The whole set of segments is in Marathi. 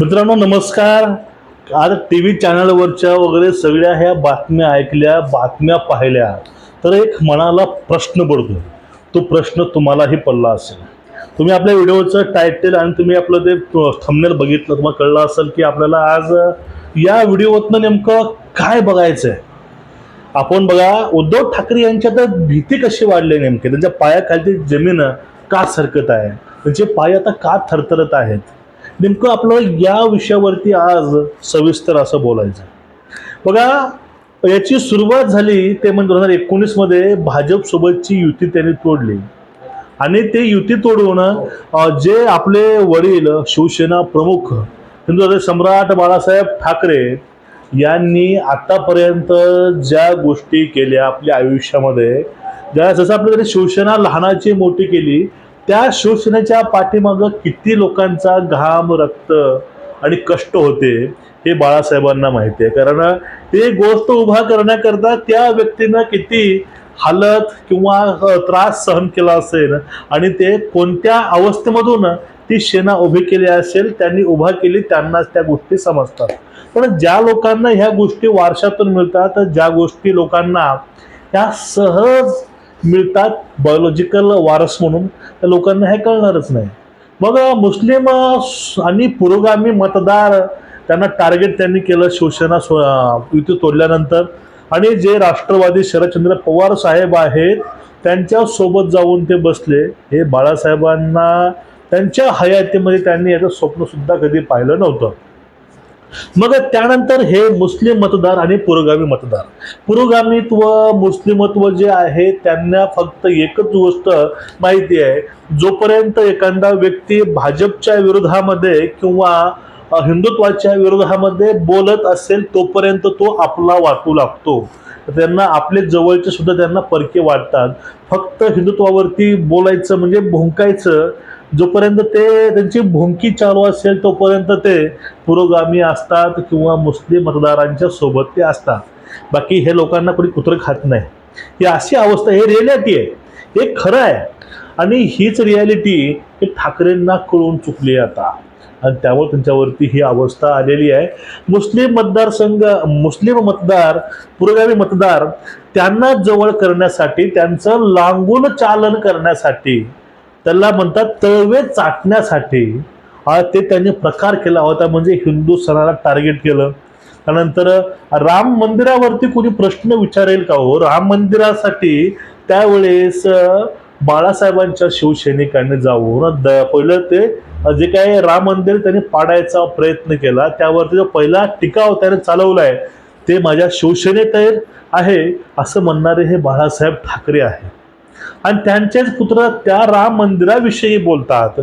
मित्रांनो नमस्कार. आज टी व्ही चॅनलवरच्या वगैरे सगळ्या ह्या बातम्या ऐकल्या बातम्या पाहिल्या. तर एक मनाला प्रश्न पडतो तो प्रश्न तुम्हालाही पडला असेल. तुम्ही आपल्या व्हिडिओचं टायटल आणि तुम्ही आपलं ते थंबनेल बघितलं तुम्हाला कळलं असेल की आपल्याला आज या व्हिडिओतनं नेमकं काय बघायचं आहे आपण बघा उद्धव ठाकरे यांच्या तर भीती कशी वाढली नेमकी? त्यांच्या पायाखालची जमीन का सरकत आहे त्यांचे पाय आता का थरथरत आहेत? नेमकं आपलं या विषयावरती आज सविस्तर असं बोलायचं बघा याची सुरुवात झाली ते म्हणजे दोन हजार एकोणीसमध्ये भाजपसोबतची युती त्यांनी तोडली. आणि ते युती तोडून जे आपले वडील शिवसेना प्रमुख हिंदू सम्राट बाळासाहेब ठाकरे यांनी आतापर्यंत ज्या गोष्टी केल्या आपल्या आयुष्यामध्ये ज्या जसं आपल्याकडे शिवसेना लहानाची मोठी केली त्या शिवसेनेच्या पाठीमागं किती लोकांचा घाम रक्त आणि कष्ट होते हे बाळासाहेबांना माहिती आहे. कारण ते गोष्ट उभा करण्याकरता त्या व्यक्तीनं किती हालत किंवा त्रास सहन केला असेल आणि ते कोणत्या अवस्थेमधून ती सेना उभी केली असेल त्यांनी उभा केली त्यांनाच त्या गोष्टी समजतात. पण ज्या लोकांना ह्या गोष्टी वारशातून मिळतात ज्या गोष्टी लोकांना त्या सहज मिळतात. बायोलॉजिकल वारस म्हणून. त्या लोकांना हे कळणारच नाही. मग मुस्लिम आणि पुरोगामी मतदार त्यांना टार्गेट त्यांनी केलं शिवसेना सो- युती तोडल्यानंतर. आणि जे राष्ट्रवादी शरदचंद्र पवार साहेब आहेत त्यांच्यासोबत जाऊन ते बसले. हे बाळासाहेबांना त्यांच्या हयातीमध्ये त्यांनी याचं स्वप्नसुद्धा कधी पाहिलं नव्हतं. मग त्यानंतर हे मुस्लिम मतदार आणि पुरोगामी मतदार. पुरोगामीत्व मुस्लिमत्व जे आहे त्यांना फक्त एकच गोष्ट माहिती आहे. जोपर्यंत एखादा व्यक्ती भाजपच्या विरोधामध्ये किंवा हिंदुत्वाच्या विरोधामध्ये बोलत असेल तोपर्यंत तो आपला वाटू लागतो. त्यांना आपले जवळचे सुद्धा त्यांना परके वाटतात. फक्त हिंदुत्वावरती बोलायचं म्हणजे भुंकायचं. जोपर्यंत ते त्यांची भुंकी चालू असेल तोपर्यंत ते पुरोगामी असतात किंवा मुस्लिम मतदारांच्या सोबत ते असतात. बाकी हे लोकांना कोणी कुत्र खात नाही. ही अशी अवस्था हे रिॲलिटी आहे. हे खरं आहे. आणि हीच रिॲलिटी हे ठाकरेंना कळून चुकली आहे आता. आणि त्यामुळे त्यांच्यावरती ही अवस्था आलेली आहे. मुस्लिम मतदारसंघ मुस्लिम मतदार पुरोगामी मतदार त्यांना जवळ करण्यासाठी त्यांचं लांबून चालन करण्यासाठी त्याला म्हणतात तळवे चाटण्यासाठी ते त्यांनी प्रकार केला होता. म्हणजे हिंदू सणाला टार्गेट केलं. त्यानंतर राम मंदिरावरती कोणी प्रश्न विचारेल का हो? राम मंदिरासाठी त्यावेळेस बाळासाहेबांच्या शिवसैनिकांनी जाऊन दया पहिलं ते जे काय राम मंदिर त्यांनी पाडायचा प्रयत्न केला त्यावरती जो पहिला टिकाव त्याने चालवलाय ते माझ्या शिवसेनेत आहे असं म्हणणारे हे बाळासाहेब ठाकरे आहे. आणि त्यांचेच पुत्र त्या राम मंदिराविषयी बोलतात.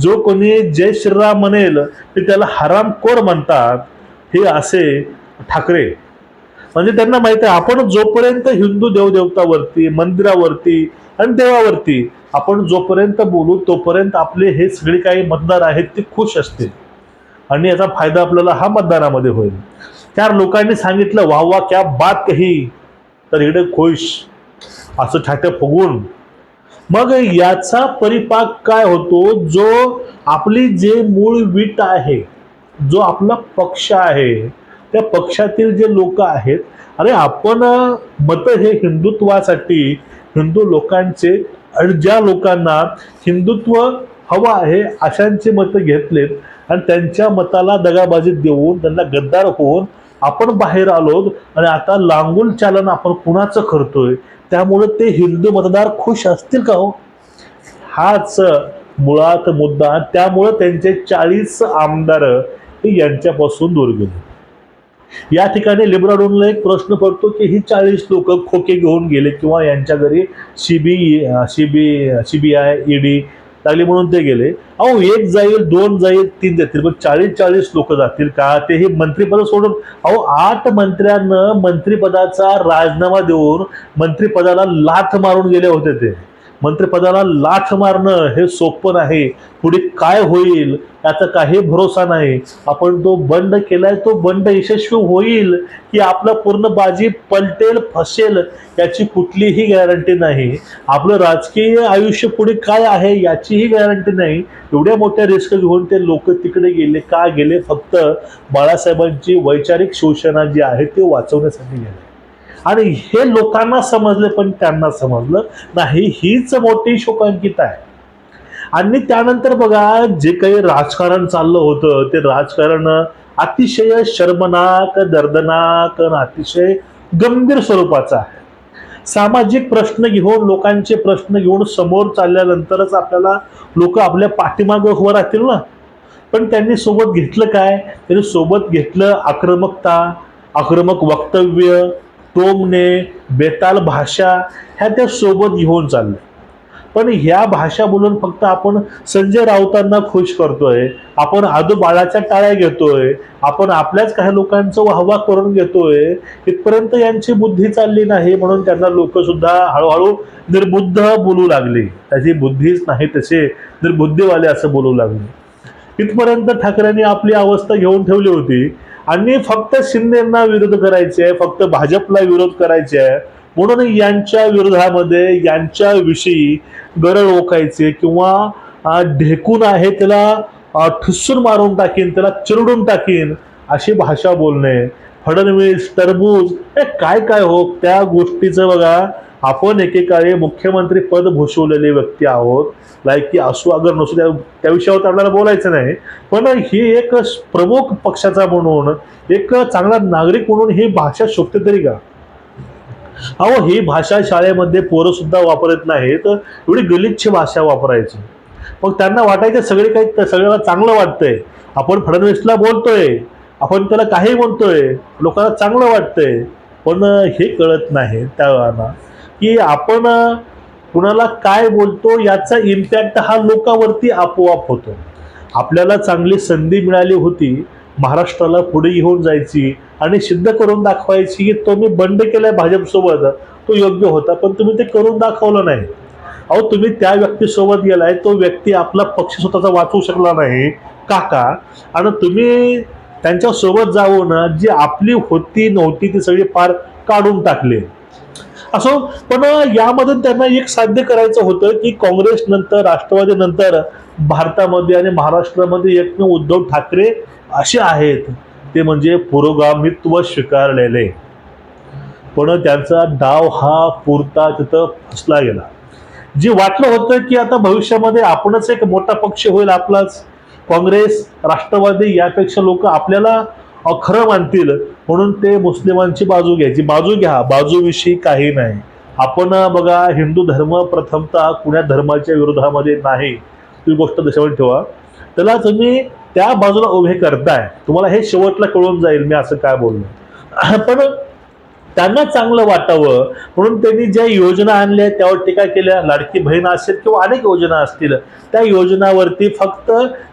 जो कोणी जय श्रीराम म्हणेल ते त्याला हरामखोर म्हणतात. हे असे ठाकरे म्हणजे त्यांना माहिती आहे आपण जोपर्यंत हिंदू देवदेवतावरती मंदिरावरती आणि देवावरती आपण जोपर्यंत बोलू तोपर्यंत आपले हे सगळे काही मतदार आहेत ते खुश असतील. आणि याचा फायदा आपल्याला हा मतदानामध्ये होईल. चार लोकांनी सांगितलं वाह वा क्या बात कही. तर इकडे खुश. असं ठाट्या फुगून मग याचा परिपाक काय होतो? जो आपली जे मूळ वीट आहे जो आपला पक्ष आहे त्या पक्षातील जे लोक आहेत अरे आपण मत हे हिंदुत्वासाठी हिंदू लोकांचे आणि ज्या लोकांना हिंदुत्व हवं आहे अशांचे मतं घेतलेत आणि त्यांच्या मताला दगाबाजी देऊन त्यांना गद्दार होऊन आपण बाहेर आलो आणि आता लांगूल चालन आपण कुणाचं करतोय? त्यामुळे ते हिंदू मतदार खुश असतील का हो? हाच मुळात मुद्दा. त्यामुळं त्यांचे चाळीस आमदार यांच्यापासून दूर गेले. या ठिकाणी लिब्राडोनला एक प्रश्न पडतो की ही चाळीस लोक खोके घेऊन गेले किंवा यांच्या घरी सीबी सीबी सीबीआय ईडी लागली म्हणून ते गेले. अहो एक जाईल दोन जाईल तीन जातील पण चाळीस चाळीस लोक जातील का? ते हे मंत्रिपद सोडून. अहो आठ मंत्र्यांना मंत्रिपदाचा राजीनामा देऊन मंत्रिपदाला लाथ मारून गेले होते ते. मंत्रिपदाला लाथ मारणं हे सोपं नाही. पुढे काय होईल याचा काही भरोसा नाही. आपण तो बंड केलाय तो बंड यशस्वी होईल की आपलं पूर्ण बाजी पलटेल फसेल याची कुठलीही गॅरंटी नाही. आपलं राजकीय आयुष्य पुढे काय आहे याचीही गॅरंटी नाही. एवढ्या मोठ्या रिस्क घेऊन ते लोक तिकडे गेले का गेले? फक्त बाळासाहेबांची वैचारिक शोषणा जी आहे ते वाचवण्यासाठी गेले. आणि हे लोकांना समजले पण त्यांना समजलं नाही. हीच मोठी शोकांकित आहे. आणि त्यानंतर बघा जे काही राजकारण चाललं होतं ते राजकारण अतिशय शर्मनाक दर्दनाक आणि अतिशय गंभीर स्वरूपाचं आहे. सामाजिक प्रश्न घेऊन लोकांचे प्रश्न घेऊन समोर चालल्यानंतरच आपल्याला लोक आपल्या पाठीमागं उभं राहतील ना? पण त्यांनी सोबत घेतलं काय? त्यांनी सोबत घेतलं आक्रमकता आक्रमक वक्तव्य टोमणे बेताल भाषा ह्या त्या सोबत घेऊन चालल्या पण ह्या भाषा बोलून फक्त आपण संजय राऊतांना खुश करतोय आपण आदू बाळाच्या टाळ्या घेतोय आपण आपल्याच काही लोकांचं वाहवा करून घेतोय इथपर्यंत यांची बुद्धी चालली नाही म्हणून त्यांना लोक सुद्धा हळूहळू निर्बुद्ध बोलू लागले. त्याची बुद्धीच नाही तसे निर्बुद्धीवाले असं बोलू लागले. इथपर्यंत ठाकरेंनी आपली अवस्था घेऊन ठेवली होती. आणि फक्त शिंदेना विरोध करायचे फक्त भाजपला विरोध करायचे आहे म्हणून यांच्या विरोधामध्ये यांच्या विषयी गरळ ओकायचे किंवा ढेकून आहे त्याला ठुसून मारून टाकीन त्याला चिरडून टाकीन अशी भाषा बोलणे. फडणवीस टरबूज हे काय काय हो त्या गोष्टीचं बघा. आपण एकेकाळी मुख्यमंत्री पद भूषवलेले व्यक्ती आहोत. लाईक की असू अगर नसू त्या त्या विषयावर आपल्याला बोलायचं नाही. पण ही एक प्रमुख पक्षाचा म्हणून एक चांगला नागरिक म्हणून ही भाषा शोभते तरी का? अहो ही भाषा शाळेमध्ये पोरं सुद्धा वापरत नाहीत. एवढी गलिच्छ भाषा वापरायची. मग त्यांना वाटायचं सगळे काही सगळ्याला चांगलं वाटतंय. आपण फडणवीसला बोलतोय. आपण त्याला काही म्हणतोय. लोकांना चांगलं वाटतंय. पण हे कळत नाही त्यावेळेला की आपण कुणाला काय बोलतो याचा इम्पॅक्ट हा लोकांवरती आपोआप होतो. आपल्याला चांगली संधी मिळाली होती महाराष्ट्राला पुढे घेऊन जायची आणि सिद्ध करून दाखवायची की तो मी बंड केलाय भाजपसोबत तो योग्य होता पण तुम्ही ते करून दाखवलं नाही. अहो तुम्ही त्या व्यक्तीसोबत गेलाय तो व्यक्ती आपला पक्ष स्वतःचा वाचवू शकला नाही. काका आणि तुम्ही त्यांच्यासोबत जाऊन जी आपली होती नव्हती ती सगळी पार काढून टाकली. असो पण यामधून त्यांना एक साध्य करायचं होतं की काँग्रेस नंतर राष्ट्रवादी नंतर भारतामध्ये आणि महाराष्ट्रामध्ये एकमेव उद्धव ठाकरे असे आहेत. ते म्हणजे पुरोगामित्व स्वीकारलेले. पण त्यांचा डाव हा पुरता तिथं फसला गेला. जे वाटलं होतं की आता भविष्यामध्ये आपणच एक मोठा पक्ष होईल आपलाच. काँग्रेस राष्ट्रवादी यापेक्षा लोक आपल्याला खरं मानतील म्हणून ते मुस्लिमांची बाजू घ्यायची बाजू घ्या बाजूविषयी काही नाही. आपण बघा हिंदू धर्म प्रथमतः कुण्या धर्माच्या विरोधामध्ये नाही? ती गोष्ट दशावर ठेवा. त्याला तुम्ही त्या बाजूला उभे करताय. तुम्हाला हे शेवटला कळून जाईल मी असं काय बोललो. पण त्यांना चांगलं वाटावं. म्हणून त्यांनी ज्या योजना आणल्या त्यावर टीका केल्या. लाडकी बहीण असेल किंवा अनेक योजना असतील त्या योजनावरती फक्त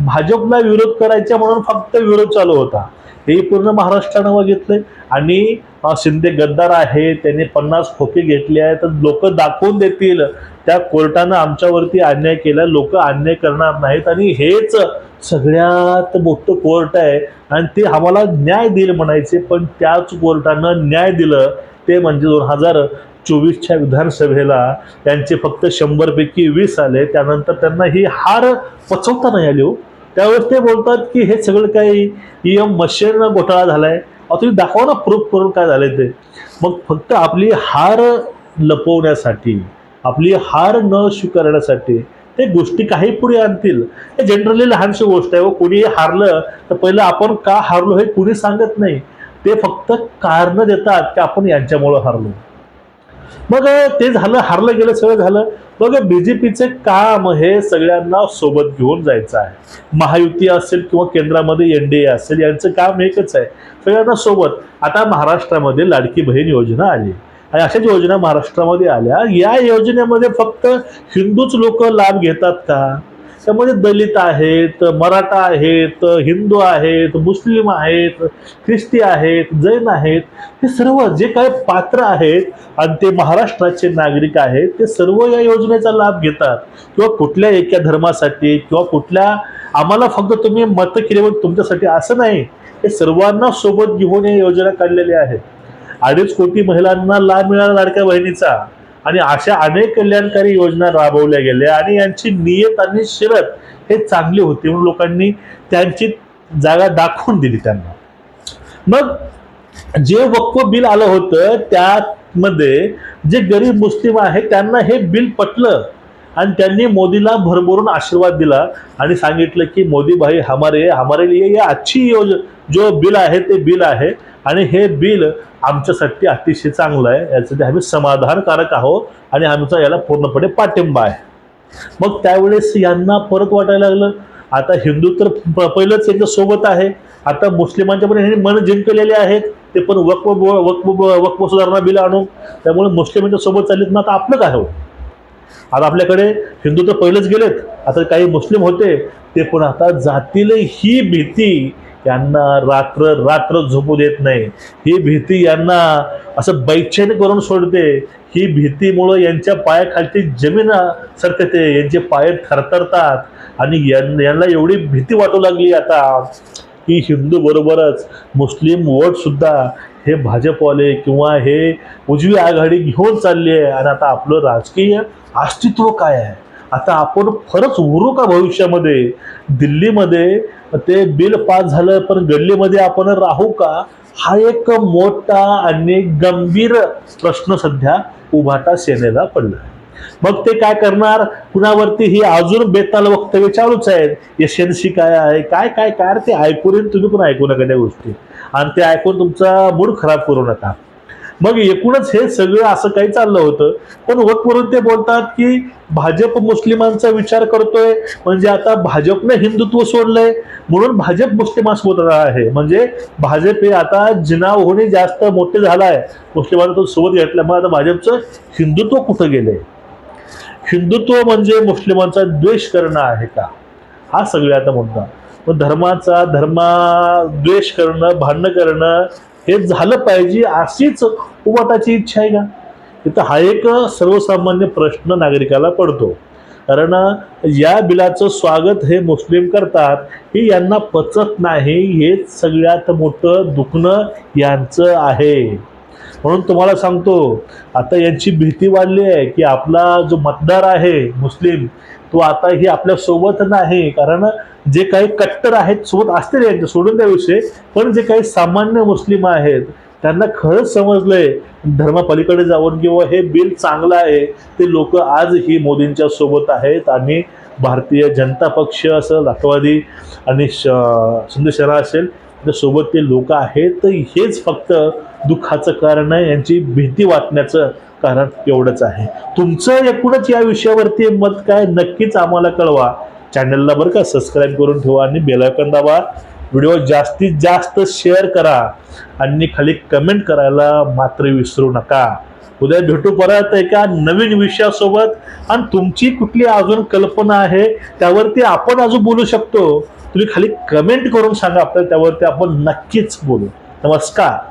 भाजपला विरोध करायचा म्हणून फक्त विरोध चालू होता. हे पूर्ण महाराष्ट्रानं बघितलंय. आणि शिंदे गद्दार आहे त्यांनी पन्नास खोके घेतले आहेत तर लोक दाखवून देतील. त्या कोर्टानं आमच्यावरती अन्याय केला लोक अन्याय करणार नाहीत. आणि हेच सगळ्यात मोठं कोर्ट आहे. आणि ते आम्हाला न्याय देईल म्हणायचे पण त्याच कोर्टानं न्याय दिलं ते म्हणजे दोन हजार चोवीसच्या विधानसभेला त्यांचे फक्त शंभरपैकी वीस आले. त्यानंतर त्यांना ही हार पचवता नाही आली हो. त्यावेळेस ते बोलतात की हे सगळं काही ई एम मशीन घोटाळा झालाय. अहो तुम्ही दाखवा ना प्रूफ करून काय झालंय ते. मग फक्त आपली हार लपवण्यासाठी आपली हार न स्वीकारण्यासाठी ते गोष्टी काही पुढे आणतील. हे जनरली लहानशी गोष्ट आहे हो. व कोणी हारलं तर पहिलं आपण का हारलो हे कुणी सांगत नाही. ते फक्त कारणं देतात की आपण यांच्यामुळं हारलो. मग ते झालं हारलं गेलं सगळं झालं. मग बीजेपीचे काम हे सगळ्यांना सोबत घेऊन जायचं आहे. महायुती असेल किंवा केंद्रामध्ये एन डी ए असेल यांचं काम एकच आहे. सगळ्यांना सोबत. आता महाराष्ट्रामध्ये लाडकी बहीण योजना आली. आणि अशाच योजना महाराष्ट्रामध्ये आल्या. या योजनेमध्ये फक्त हिंदूच लोक लाभ घेतात का? त्यामध्ये दलित आहेत मराठा आहेत हिंदू आहेत मुस्लिम आहेत ख्रिस्ती आहेत जैन आहेत हे सर्व जे काय पात्र आहेत आणि ते महाराष्ट्राचे नागरिक आहेत ते सर्व या योजनेचा लाभ घेतात. किंवा कुठल्या एका धर्मासाठी किंवा कुठल्या आम्हाला फक्त तुम्ही मत केले पण तुमच्यासाठी असं नाही. हे सर्वांना सोबत घेऊन या योजना काढलेल्या आहेत. अडीच कोटी महिलांना लाभ मिळाला लाडक्या बहिणीचा. आणि अशा अनेक कल्याणकारी योजना राबवल्या गेल्या आणि यांची नियत आणि शिरत हे चांगली होती म्हणून लोकांनी त्यांची जागा दाखवून दिली त्यांना. मग जे वक्फ बिल आलं होतं त्यामध्ये जे गरीब मुस्लिम आहे त्यांना हे बिल पटलं आणि त्यांनी मोदीला भरभरून आशीर्वाद दिला आणि सांगितलं की मोदी भाई हमारे हमारे लिए या अच्छी योज जो बिल आहे ते बिल आहे. आणि हे बिल आमच्यासाठी अतिशय चांगलं आहे. यासाठी आम्ही समाधानकारक आहोत आणि आमचा याला पूर्णपणे पाठिंबा आहे. मग त्यावेळेस यांना परत वाटायला लागलं. आता हिंदू तर प- पहिलंच एकदा सोबत आहे. आता मुस्लिमांच्या पण ह्यांनी मन जिंकलेले आहेत. ते पण वक्फ वक्फ वक्फ सुधारणा बिल आणू त्यामुळे मुस्लिमांच्या सोबत चाललीत. ना आता आपलं काय हो? आता आपल्याकडे हिंदू तर पहिलेच गेलेत. आता काही मुस्लिम होते ते पण आता जातील ही भीती यांना रात्र रात्र झोपू देत नाही. ही भीती यांना असं बैचैन करून सोडते. ही भीतीमुळं यांच्या पायाखालची जमीन सरकते यांचे पाय थरथरतात आणि यां- यांना एवढी भीती वाटू लागली आता. की हिंदू बरोबरच मुस्लिम वोट सुद्धा हे भाजपवाले किंवा हे उजवी आघाडी घेऊन चालली आहे. आणि आता आपलं राजकीय अस्तित्व काय आहे? आता आपण खरंच उरू का भविष्यामध्ये? दिल्लीमध्ये ते बिल पास झालं पण गल्लीमध्ये आपण राहू का? हा एक मोठा आणि गंभीर प्रश्न सध्या उभाटा सेनेला पडला मग ते काय करणार? कुणावरती ही अजून बेताल वक्तव्य चालूच आहेत. एस एन सी काय आहे? काय काय काय? ते ऐकून तुम्ही पण ऐकू नका त्या गोष्टी. आणि ते ऐकून तुमचा मूड खराब करू नका. मग एकूणच हे सगळं असं काही चाललं होतं. पण वरून ते बोलतात की भाजप मुस्लिमांचा विचार करतोय. म्हणजे आता भाजपने हिंदुत्व सोडलंय. म्हणून भाजप मुस्लिमांसोबत आहे. म्हणजे भाजप हे आता जिनाव होणे जास्त मोठे झालाय. मुस्लिमांना तो सोबत घेतल्यामुळे आता भाजपचं हिंदुत्व कुठं गेलंय? हिंदुत्व म्हणजे मुस्लिमांचा द्वेष करणं आहे का? हा सगळ्यात मुद्दा. मग धर्माचा धर्मा द्वेष करणं भांडणं करणं हे झालं पाहिजे अशीच उमटाची इच्छा आहे का? इथं हा एक सर्वसामान्य प्रश्न नागरिकाला पडतो. कारण या बिलाचं स्वागत हे मुस्लिम करतात हे यांना पचत नाही हेच सगळ्यात मोठं दुखणं यांचं आहे. म्हणून तुम्हाला सांगतो आता यांची भीती वाढली आहे की आपला जो मतदार आहे मुस्लिम तो आता ही आपल्यासोबत नाही कारण जे काही कट्टर आहेत सोबत असतील यांच्या सोडून त्या विषय. पण जे काही सामान्य मुस्लिम आहेत त्यांना खरंच समजलंय धर्मापलीकडे जाऊन किंवा हे बिल चांगलं आहे ते लोक आजही मोदींच्या सोबत आहेत आणि भारतीय जनता पक्ष असं राष्ट्रवादी आणि श शिंदेसेना असेल सोबत ते लोक आहेत तर हेच फक्त दुःखाचं कारण आहे यांची भीती वाटण्याचं कारण एवढंच आहे. तुमचं एकूणच या विषयावरती मत काय नक्कीच आम्हाला कळवा. चॅनलला बरं का सबस्क्राईब करून ठेवा आणि बेलायकन दाबा. व्हिडिओ जास्तीत जास्त शेअर करा. आणि खाली कमेंट करायला मात्र विसरू नका. उद्या भेटू परत एका नवीन विषयासोबत. आणि तुमची कुठली अजून कल्पना आहे त्यावरती आपण अजून बोलू शकतो. तुम्ही खाली कमेंट करून सांगा आपल्याला त्यावरती आपण नक्कीच बोलू. नमस्कार.